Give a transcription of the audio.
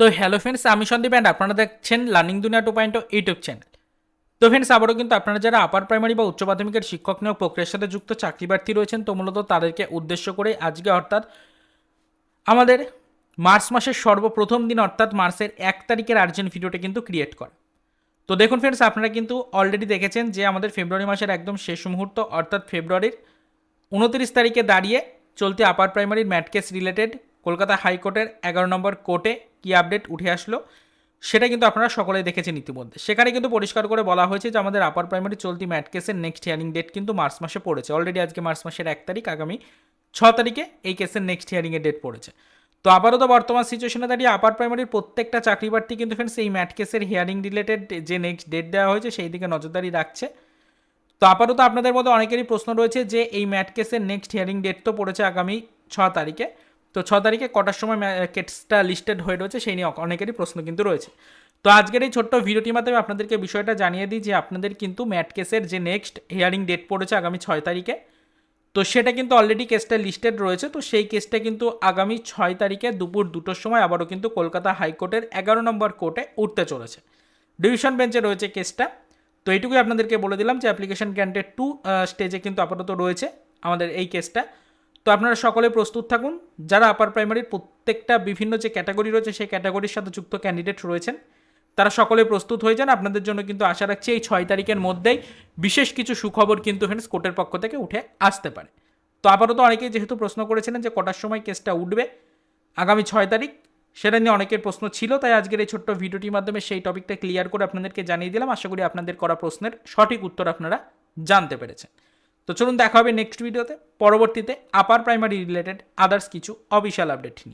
তো hello friends আমি Sandeep and আপনারা দেখছেন learning Duniya two point YouTube channel তো ফ্রেন্ডস আবারও কিন্তু আপনারা যারা আপার প্রাইমারি বা উচ্চ মাধ্যমিকের শিক্ষক নিয়োগ প্রক্রিয়ার সাথে যুক্ত চাকরি প্রার্থী রয়েছেন, তো মূলত তাদেরকে উদ্দেশ্য করে আজকে অর্থাৎ আমাদের মার্চ মাসের সর্বপ্রথম দিন, অর্থাৎ মার্চের এক তারিখের আর্জেন্ট ভিডিওটা কিন্তু ক্রিয়েট করা। তো দেখুন ফ্রেন্ডস আপনারা কিন্তু অলরেডি দেখেছেন যে আমাদের ফেব্রুয়ারি মাসের একদম শেষ মুহূর্ত, অর্থাৎ ফেব্রুয়ারির উনত্রিশ তারিখে দাঁড়িয়ে চলতি আপার প্রাইমারির ম্যাট কেস রিলেটেড কলকাতা হাইকোর্টের এগারো নম্বর কোর্টে কী আপডেট উঠে আসলো, সেটা কিন্তু আপনারা সকলেই দেখেছেন ইতিমধ্যে। সেখানে কিন্তু পরিষ্কার করে বলা হয়েছে যে আমাদের আপার প্রাইমারি চলতি ম্যাট কেসের নেক্সট হিয়ারিং ডেট কিন্তু মার্চ মাসে পড়েছে। অলরেডি আজকে মার্চ মাসের এক তারিখ, আগামী ছ তারিখে এই কেসের নেক্সট হিয়ারিংয়ের ডেট পড়েছে। তো আপাতত বর্তমান সিচুয়েশনে দাঁড়িয়ে আপার প্রাইমারির প্রত্যেকটা চাকরি প্রার্থী কিন্তু ফ্রেন্ডস এই ম্যাট কেসের হিয়ারিং রিলেটেড যে নেক্সট ডেট দেওয়া হয়েছে, সেই দিকে নজরদারি রাখছে। তো আপাতত আপনাদের মধ্যে অনেকেরই প্রশ্ন রয়েছে যে এই ম্যাট কেসের নেক্সট হিয়ারিং ডেট তো পড়েছে আগামী ছ তারিখে। তো ছ তারিখে কটার সময় কেসটা লিস্টেড হয়ে রয়েছে সেই নিয়ে অনেকেরই প্রশ্ন কিন্তু রয়েছে। তো আজকের এই ছোট্ট ভিডিওটির মাধ্যমে আপনাদেরকে বিষয়টা জানিয়ে দিই যে আপনাদের কিন্তু ম্যাট কেসের যে নেক্সট হিয়ারিং ডেট পড়েছে আগামী ছয় তারিখে, তো সেটা কিন্তু অলরেডি কেসটা লিস্টেড রয়েছে, তো সেই কেসটা কিন্তু আগামী ছয় তারিখে দুপুর দুটোর সময় আবারও কিন্তু কলকাতা হাইকোর্টের এগারো নম্বর কোর্টে উঠতে চলেছে। ডিভিশন বেঞ্চে রয়েছে কেসটা তো এইটুকুই আপনাদেরকে বলে দিলাম যে অ্যাপ্লিকেশন গ্যান্টের টু স্টেজে কিন্তু আপাতত রয়েছে আমাদের এই কেসটা তো আপনারা সকলে প্রস্তুত থাকুন। যারা আপার প্রাইমারির প্রত্যেকটা বিভিন্ন যে ক্যাটাগরি রয়েছে, সেই ক্যাটাগরির সাথে যুক্ত ক্যান্ডিডেট রয়েছেন, তারা সকলে প্রস্তুত হয়ে যান। আপনাদের জন্য কিন্তু আশা রাখছি এই ছয় তারিখের মধ্যেই বিশেষ কিছু সুখবর কিন্তু ফ্রেন্ডস কোর্টের পক্ষ থেকে উঠে আসতে পারে। তো আপাতত অনেকেই যেহেতু প্রশ্ন করেছিলেন যে কটার সময় কেসটা উঠবে, আগামী ছয় তারিখ, সেটা নিয়ে অনেকের প্রশ্ন ছিল, তাই আজকের এই ছোট্ট ভিডিওটির মাধ্যমে সেই টপিকটা ক্লিয়ার করে আপনাদেরকে জানিয়ে দিলাম। আশা করি আপনাদের করা প্রশ্নের সঠিক উত্তর আপনারা জানতে পেরেছেন। তো চলুন দেখা হবে নেক্সট ভিডিওতে পরবর্তীতে আপার প্রাইমারি রিলেটেড আদার্স কিছু অফিসিয়াল আপডেট নিয়ে।